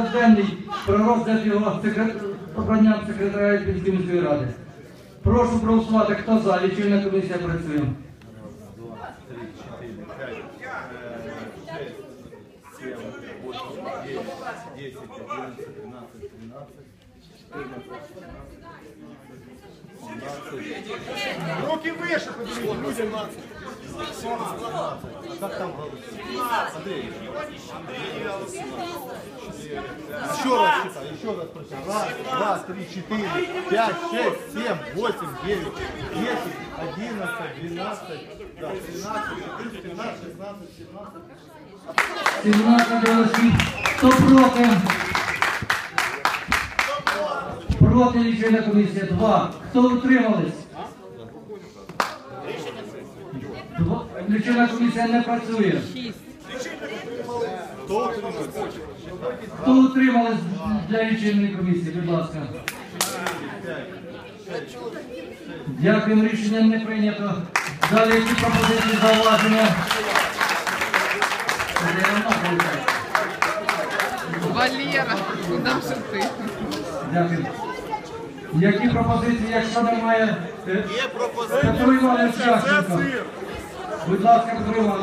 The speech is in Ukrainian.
порядок денний про розгляд його секрет... обрання секретаря Ірпінської міської ради. Прошу проголосувати, хто за, лічильна комісія працює. два, три, четыре, пять, э, шесть, семь, восемь, девять, десять, одиннадцать, двенадцать, тринадцать, четырнадцать, семнадцать, Руки выше, поднимите, людям. А как там голосуют? Андрей. Еще раз считай, еще раз прочитай. Раз, два, три, четыре, пять, шесть, семь, восемь, девять, десять, одиннадцать, двенадцать, да, тринадцать, четырнадцать, пятнадцать, шестнадцать, семнадцать. 17 голосів. Хто проти? Проти лічильна комісія. Два. Хто утримались? Два. Лічильна комісія не працює. Кто утримується? Хто утримались для лічильної комісії, будь ласка. Дякуємо, рішення не прийнято. Далі які пропозиції зауваження? Валера, куда же ты? Дякую. Які пропозиції, якщо немає? Є пропозиції. Петро Іванович Ященко. Будь ласка, Петро Іванович.